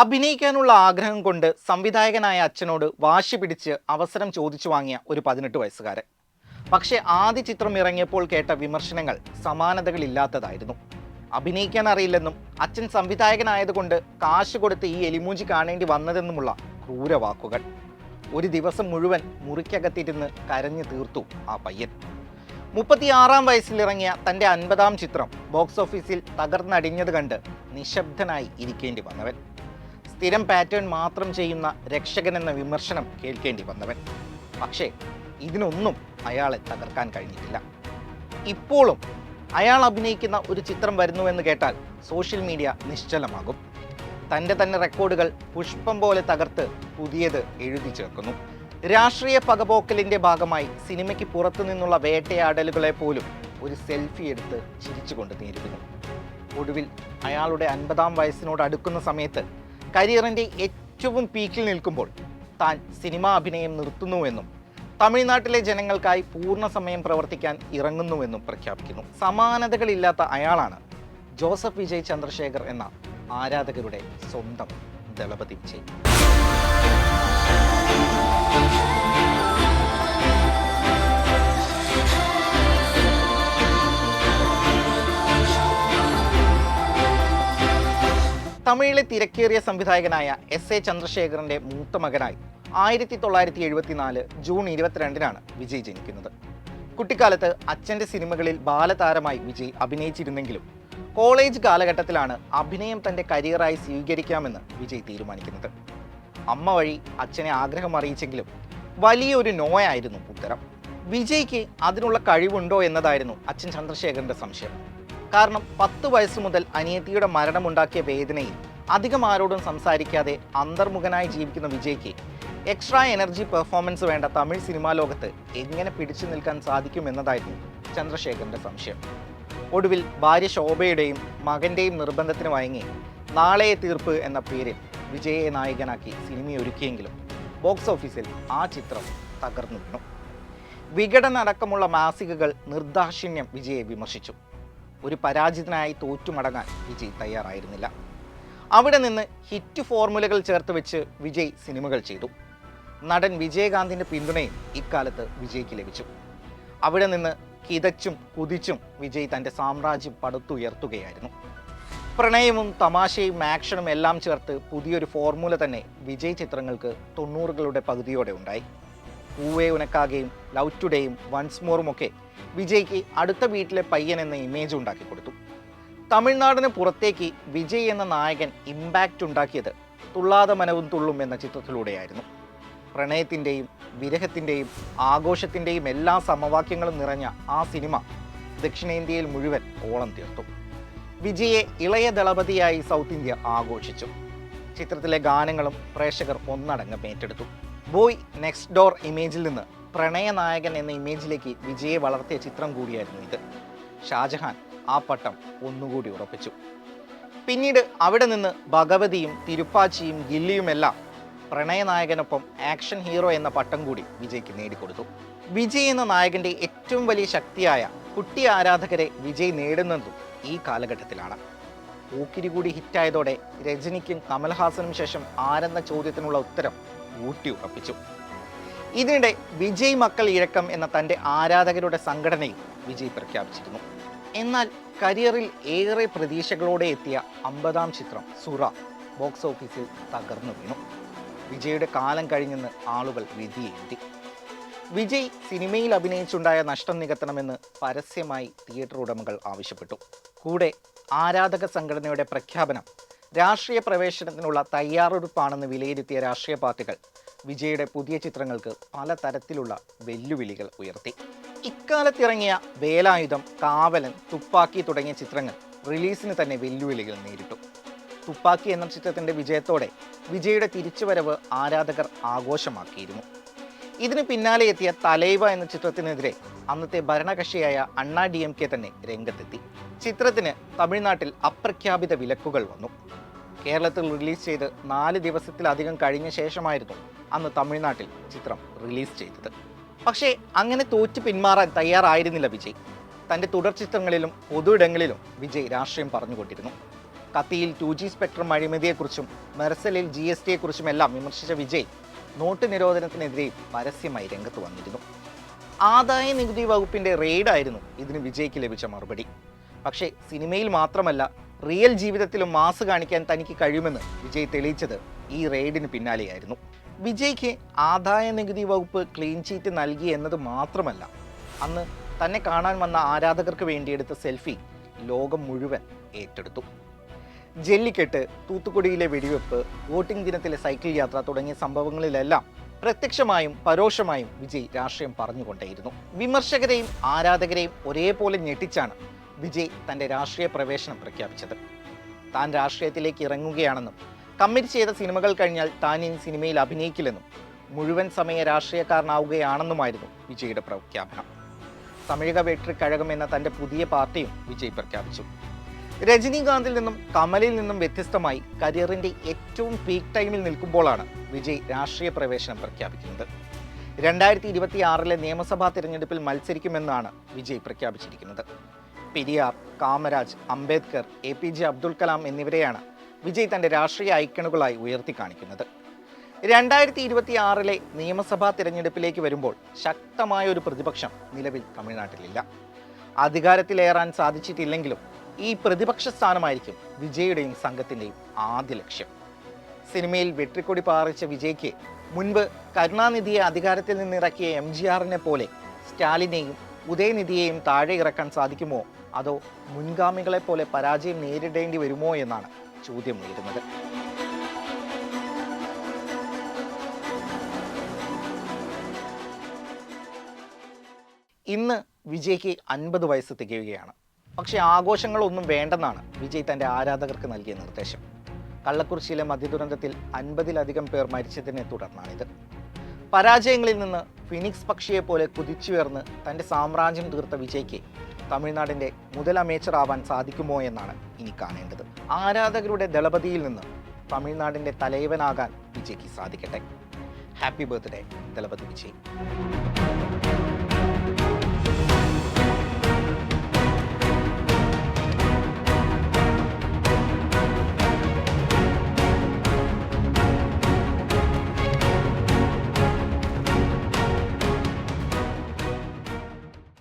അഭിനയിക്കാനുള്ള ആഗ്രഹം കൊണ്ട് സംവിധായകനായ അച്ഛനോട് വാശി പിടിച്ച് അവസരം ചോദിച്ചു വാങ്ങിയ ഒരു പതിനെട്ട് വയസ്സുകാരൻ. പക്ഷേ ആദ്യ ചിത്രം ഇറങ്ങിയപ്പോൾ കേട്ട വിമർശനങ്ങൾ സമാനതകളില്ലാത്തതായിരുന്നു. അഭിനയിക്കാൻ അറിയില്ലെന്നും അച്ഛൻ സംവിധായകനായതുകൊണ്ട് കാശ് കൊടുത്ത് ഈ എലിമൂഞ്ചി കാണേണ്ടി വന്നതെന്നുമുള്ള ക്രൂരവാക്കുകൾ. ഒരു ദിവസം മുഴുവൻ മുറിക്കകത്തിരുന്ന് കരഞ്ഞു തീർത്തു ആ പയ്യൻ. മുപ്പത്തിയാറാം വയസ്സിലിറങ്ങിയ തന്റെ അൻപതാം ചിത്രം ബോക്സ് ഓഫീസിൽ തകർന്നടിഞ്ഞത് കണ്ട് നിശബ്ദനായി ഇരിക്കേണ്ടി വന്നവൻ. സ്ഥിരം പാറ്റേൺ മാത്രം ചെയ്യുന്ന രക്ഷകൻ എന്ന വിമർശനം കേൾക്കേണ്ടി വന്നവൻ. പക്ഷേ ഇതിനൊന്നും അയാളെ തകർക്കാൻ കഴിഞ്ഞിട്ടില്ല. ഇപ്പോഴും അയാൾ അഭിനയിക്കുന്ന ഒരു ചിത്രം വരുന്നുവെന്ന് കേട്ടാൽ സോഷ്യൽ മീഡിയ നിശ്ചലമാകും. തന്റെ തന്നെ റെക്കോർഡുകൾ പുഷ്പം പോലെ തകർത്ത് പുതിയത് എഴുതി ചേർക്കുന്നു. രാഷ്ട്രീയ പകപോക്കലിന്റെ ഭാഗമായി സിനിമയ്ക്ക് പുറത്തു നിന്നുള്ള വേട്ടയാടലുകളെ പോലും ഒരു സെൽഫി എടുത്ത് ചിരിച്ചുകൊണ്ട് നേരിടുന്നു. ഒടുവിൽ അയാളുടെ അൻപതാം വയസ്സിനോട് അടുക്കുന്ന സമയത്ത് കരിയറിന്റെ ഏറ്റവും പീക്കിൽ നിൽക്കുമ്പോൾ താൻ സിനിമാ അഭിനയം നിർത്തുന്നുവെന്നും തമിഴ്നാട്ടിലെ ജനങ്ങൾക്കായി പൂർണ സമയം പ്രവർത്തിക്കാൻ ഇറങ്ങുന്നുവെന്നും പ്രഖ്യാപിക്കുന്നു. സമാനതകളില്ലാത്ത അയാളാണ് ജോസഫ് വിജയ് ചന്ദ്രശേഖർ എന്ന ആരാധകരുടെ സ്വന്തം ദളപതി വിജയ്. തമിഴിലെ തിരക്കേറിയ സംവിധായകനായ എസ് എ ചന്ദ്രശേഖറിന്റെ മൂത്ത മകനായി ആയിരത്തി തൊള്ളായിരത്തി എഴുപത്തിനാല് ജൂൺ ഇരുപത്തിരണ്ടിനാണ് വിജയ് ജനിക്കുന്നത്. കുട്ടിക്കാലത്ത് അച്ഛന്റെ സിനിമകളിൽ ബാലതാരമായി വിജയ് അഭിനയിച്ചിരുന്നെങ്കിലും കോളേജ് കാലഘട്ടത്തിലാണ് അഭിനയം തന്റെ കരിയറായി സ്വീകരിക്കാമെന്ന് വിജയ് തീരുമാനിക്കുന്നത്. അമ്മ വഴി അച്ഛനെ ആഗ്രഹം അറിയിച്ചെങ്കിലും വലിയൊരു നോയായിരുന്നു ഉത്തരം. വിജയ്ക്ക് അതിനുള്ള കഴിവുണ്ടോ എന്നതായിരുന്നു അച്ഛൻ ചന്ദ്രശേഖരന്റെ സംശയം. കാരണം പത്ത് വയസ്സ് മുതൽ അനിയത്തിയുടെ മരണമുണ്ടാക്കിയ വേദനയിൽ അധികം ആരോടും സംസാരിക്കാതെ അന്തർമുഖനായി ജീവിക്കുന്ന വിജയ്ക്ക് എക്സ്ട്രാ എനർജി പെർഫോമൻസ് വേണ്ട തമിഴ് സിനിമാ ലോകത്ത് എങ്ങനെ പിടിച്ചു നിൽക്കാൻ സാധിക്കുമെന്നതായിരുന്നു ചന്ദ്രശേഖരന്റെ സംശയം. ഒടുവിൽ ഭാര്യ ശോഭയുടെയും മകന്റെയും നിർബന്ധത്തിന് വഴങ്ങി നാളെ തീർപ്പ് എന്ന പേരിൽ വിജയെ നായകനാക്കി സിനിമയൊരുക്കിയെങ്കിലും ബോക്സ് ഓഫീസിൽ ആ ചിത്രം തകർന്നു വീണു. വിഘടന മാസികകൾ നിർദാക്ഷിണ്യം വിജയെ വിമർശിച്ചു. ഒരു പരാജിതനായി തോറ്റുമടങ്ങാൻ വിജയ് തയ്യാറായിരുന്നില്ല. അവിടെ നിന്ന് ഹിറ്റ് ഫോർമുലകൾ ചേർത്ത് വെച്ച് വിജയ് സിനിമകൾ ചെയ്തു. നടൻ വിജയകാന്തിന്റെ പിന്തുണയും ഇക്കാലത്ത് വിജയ്ക്ക് ലഭിച്ചു. അവിടെ നിന്ന് കിതച്ചും കുതിച്ചും വിജയ് തന്റെ സാമ്രാജ്യം പടുത്തുയർത്തുകയായിരുന്നു. പ്രണയവും തമാശയും ആക്ഷനും എല്ലാം ചേർത്ത് പുതിയൊരു ഫോർമുല തന്നെ വിജയ് ചിത്രങ്ങൾക്ക് തൊണ്ണൂറുകളുടെ പകുതിയോടെ ഉണ്ടായി. പൂവേ ഉനക്കാകെയും ലവ് ടുഡേയും വൺസ് മോറും ഒക്കെ വിജയ്ക്ക് അടുത്ത വീട്ടിലെ പയ്യൻ എന്ന ഇമേജ് ഉണ്ടാക്കി കൊടുത്തു. തമിഴ്നാടിന് പുറത്തേക്ക് വിജയ് എന്ന നായകൻ ഇമ്പാക്റ്റ് ഉണ്ടാക്കിയത് തുള്ളാത മനവും തുള്ളും എന്ന ചിത്രത്തിലൂടെയായിരുന്നു. പ്രണയത്തിന്റെയും വിരഹത്തിന്റെയും ആഘോഷത്തിന്റെയും എല്ലാ സമവാക്യങ്ങളും നിറഞ്ഞ ആ സിനിമ ദക്ഷിണേന്ത്യയിൽ മുഴുവൻ ഓളം തീർത്തു. വിജയെ ഇളയ ദളപതിയായി സൗത്ത് ഇന്ത്യ ആഘോഷിച്ചു. ചിത്രത്തിലെ ഗാനങ്ങളും പ്രേക്ഷകർ ഒന്നടങ്കം ഏറ്റെടുത്തു. ബോയ് നെക്സ്റ്റ് ഡോർ ഇമേജിൽ നിന്ന് പ്രണയനായകൻ എന്ന ഇമേജിലേക്ക് വിജയെ വളർത്തിയ ചിത്രം കൂടിയായിരുന്നു ഇത്. ഷാജഹാൻ ആ പട്ടം ഒന്നുകൂടി ഉറപ്പിച്ചു. പിന്നീട് അവിടെ നിന്ന് ഭഗവതിയും തിരുപ്പാച്ചിയും ഗില്ലിയുമെല്ലാം പ്രണയനായകനൊപ്പം ആക്ഷൻ ഹീറോ എന്ന പട്ടം കൂടി വിജയ്ക്ക് നേടിക്കൊടുത്തു. വിജയ് എന്ന നായകന്റെ ഏറ്റവും വലിയ ശക്തിയായ കുട്ടി ആരാധകരെ വിജയ് നേടുന്നതും ഈ കാലഘട്ടത്തിലാണ്. പൂക്കിരി കൂടി ഹിറ്റായതോടെ രജനിക്കും കമൽഹാസനും ശേഷം ആരെന്ന ചോദ്യത്തിനുള്ള ഉത്തരം ഊട്ടി ഉറപ്പിച്ചു. ഇതിനിടെ വിജയ് മക്കൾ ഇഴക്കം എന്ന തന്റെ ആരാധകരുടെ സംഘടനയും വിജയ് പ്രഖ്യാപിച്ചിരുന്നു. എന്നാൽ കരിയറിൽ ഏറെ പ്രതീക്ഷകളോടെ എത്തിയ അമ്പതാം ചിത്രം സുറ ബോക്സ് ഓഫീസിൽ തകർന്നു വീണു. വിജയുടെ കാലം കഴിഞ്ഞെന്ന് ആളുകൾ വിധിയെഴുതി വിജയ് സിനിമയിൽ അഭിനയിച്ചുണ്ടായ നഷ്ടം നികത്തണമെന്ന് പരസ്യമായി തിയേറ്റർ ഉടമകൾ ആവശ്യപ്പെട്ടു. കൂടെ ആരാധക സംഘടനയുടെ പ്രഖ്യാപനം രാഷ്ട്രീയ പ്രവേശനത്തിനുള്ള തയ്യാറെടുപ്പാണെന്ന് വിലയിരുത്തിയ രാഷ്ട്രീയ പാർട്ടികൾ വിജയുടെ പുതിയ ചിത്രങ്ങൾക്ക് പലതരത്തിലുള്ള വെല്ലുവിളികൾ ഉയർത്തി. ഇക്കാലത്തിറങ്ങിയ വേലായുധം കാവലൻ തുപ്പാക്കി തുടങ്ങിയ ചിത്രങ്ങൾ റിലീസിന് തന്നെ വെല്ലുവിളികൾ നേരിട്ടു. തുപ്പാക്കി എന്ന ചിത്രത്തിന്റെ വിജയത്തോടെ വിജയുടെ തിരിച്ചുവരവ് ആരാധകർ ആഘോഷമാക്കിയിരുന്നു. ഇതിന് പിന്നാലെ എത്തിയ തലൈവ എന്ന ചിത്രത്തിനെതിരെ അന്നത്തെ ഭരണകക്ഷിയായ അണ്ണാ ഡി എം കെ തന്നെ രംഗത്തെത്തി. ചിത്രത്തിന് തമിഴ്നാട്ടിൽ അപ്രഖ്യാപിത വിലക്കുകൾ വന്നു. കേരളത്തിൽ റിലീസ് ചെയ്ത് നാല് ദിവസത്തിലധികം കഴിഞ്ഞ ശേഷമായിരുന്നു അന്ന് തമിഴ്നാട്ടിൽ ചിത്രം റിലീസ് ചെയ്തത്. പക്ഷേ അങ്ങനെ തോറ്റു പിന്മാറാൻ തയ്യാറായിരുന്നില്ല വിജയ്. തന്റെ തുടർ ചിത്രങ്ങളിലും പൊതു ഇടങ്ങളിലും വിജയ് രാഷ്ട്രീയം പറഞ്ഞുകൊണ്ടിരുന്നു. കത്തിയിൽ ടു ജി സ്പെക്ട്രം അഴിമതിയെക്കുറിച്ചും മെർസലിൽ ജി എസ് ടിയെക്കുറിച്ചുമെല്ലാം വിമർശിച്ച വിജയ് നോട്ട് നിരോധനത്തിനെതിരെ പരസ്യമായി രംഗത്ത് വന്നിരുന്നു. ആദായ നികുതി വകുപ്പിന്റെ റെയ്ഡായിരുന്നു ഇതിന് വിജയ്ക്ക് ലഭിച്ച മറുപടി. പക്ഷേ സിനിമയിൽ മാത്രമല്ല റിയൽ ജീവിതത്തിലും മാസ് കാണിക്കാൻ തനിക്ക് കഴിയുമെന്ന് വിജയ് തെളിയിച്ചത് ഈ റെയ്ഡിന് പിന്നാലെയായിരുന്നു. വിജയ്ക്ക് ആദായ നികുതി വകുപ്പ് ക്ലീൻ ചീറ്റ് നൽകി എന്നത് മാത്രമല്ല അന്ന് തന്നെ കാണാൻ വന്ന ആരാധകർക്ക് വേണ്ടിയെടുത്ത സെൽഫി ലോകം മുഴുവൻ ഏറ്റെടുത്തു. ജെല്ലിക്കെട്ട് തൂത്തുക്കുടിയിലെ വെടിവെപ്പ് വോട്ടിംഗ് ദിനത്തിലെ സൈക്കിൾ യാത്ര തുടങ്ങിയ സംഭവങ്ങളിലെല്ലാം പ്രത്യക്ഷമായും പരോക്ഷമായും വിജയ് രാഷ്ട്രീയം പറഞ്ഞുകൊണ്ടേയിരുന്നു. വിമർശകരെയും ആരാധകരെയും ഒരേപോലെ ഞെട്ടിച്ചാണ് വിജയ് തന്റെ രാഷ്ട്രീയ പ്രവേശനം പ്രഖ്യാപിച്ചത്. താൻ രാഷ്ട്രീയത്തിലേക്ക് ഇറങ്ങുകയാണെന്നും കമ്മിറ്റ് ചെയ്ത സിനിമകൾ കഴിഞ്ഞാൽ താൻ ഇനി സിനിമയിൽ അഭിനയിക്കില്ലെന്നും മുഴുവൻ സമയ രാഷ്ട്രീയക്കാരനാവുകയാണെന്നുമായിരുന്നു വിജയുടെ പ്രഖ്യാപനം. തമിഴക വെട്രി കഴകം എന്ന തന്റെ പുതിയ പാർട്ടിയും വിജയ് പ്രഖ്യാപിച്ചു. രജനീകാന്തിൽ നിന്നും കമലിൽ നിന്നും വ്യത്യസ്തമായി കരിയറിന്റെ ഏറ്റവും പീക്ക് ടൈമിൽ നിൽക്കുമ്പോഴാണ് വിജയ് രാഷ്ട്രീയ പ്രവേശനം പ്രഖ്യാപിക്കുന്നത്. രണ്ടായിരത്തി ഇരുപത്തി നിയമസഭാ തിരഞ്ഞെടുപ്പിൽ മത്സരിക്കുമെന്നാണ് വിജയ് പ്രഖ്യാപിച്ചിരിക്കുന്നത്. Periyar Kamaraj Ambedkar A P J Abdul Kalam എന്നിവരെയാണ് വിജയ് തന്റെ രാഷ്ട്രീയ ഐക്കണുകളായി ഉയർത്തി കാണിക്കുന്നത്. രണ്ടായിരത്തി ഇരുപത്തി ആറിലെ നിയമസഭാ തിരഞ്ഞെടുപ്പിലേക്ക് വരുമ്പോൾ ശക്തമായ ഒരു പ്രതിപക്ഷം നിലവിൽ തമിഴ്നാട്ടിലില്ല. അധികാരത്തിലേറാൻ സാധിച്ചിട്ടില്ലെങ്കിലും ഈ പ്രതിപക്ഷ സ്ഥാനമായിരിക്കും വിജയുടെയും സംഘത്തിന്റെയും ആദ്യ ലക്ഷ്യം. സിനിമയിൽ വെട്രിക്കൊടി പാറിച്ച വിജയ്ക്ക് മുൻപ് കരുണാനിധിയെ അധികാരത്തിൽ നിന്നിറക്കിയ എം ജി ആറിനെ പോലെ സ്റ്റാലിനെയും ഉദയനിധിയെയും താഴെ ഇറക്കാൻ സാധിക്കുമോ? അതോ മുൻഗാമികളെ പോലെ പരാജയം നേരിടേണ്ടി വരുമോ എന്നാണ് ചോദ്യം ഉയരുന്നത്. ഇന്ന് വിജയ്ക്ക് അൻപത് വയസ്സ് തികയുകയാണ്. പക്ഷേ ആഘോഷങ്ങളൊന്നും വേണ്ടെന്നാണ് വിജയ് തന്റെ ആരാധകർക്ക് നൽകിയ നിർദ്ദേശം. കള്ളക്കുറിശിയിലെ മദ്യദുരന്തത്തിൽ അൻപതിലധികം പേർ മരിച്ചതിനെ തുടർന്നാണിത്. പരാജയങ്ങളിൽ നിന്ന് ഫിനിക്സ് പക്ഷിയെ പോലെ കുതിച്ചുയർന്ന് തന്റെ സാമ്രാജ്യം തീർത്ത വിജയ്ക്ക് തമിഴ്നാടിന്റെ ആവാൻ സാധിക്കുമോ എന്നാണ് ഇനി കാണേണ്ടത്. ആരാധകരുടെ ദളപതിയിൽ നിന്ന് തമിഴ്നാടിന്റെ തലൈവനാകാൻ വിജയ്ക്ക് സാധിക്കട്ടെ. Happy birthday Thalapathy Vijay.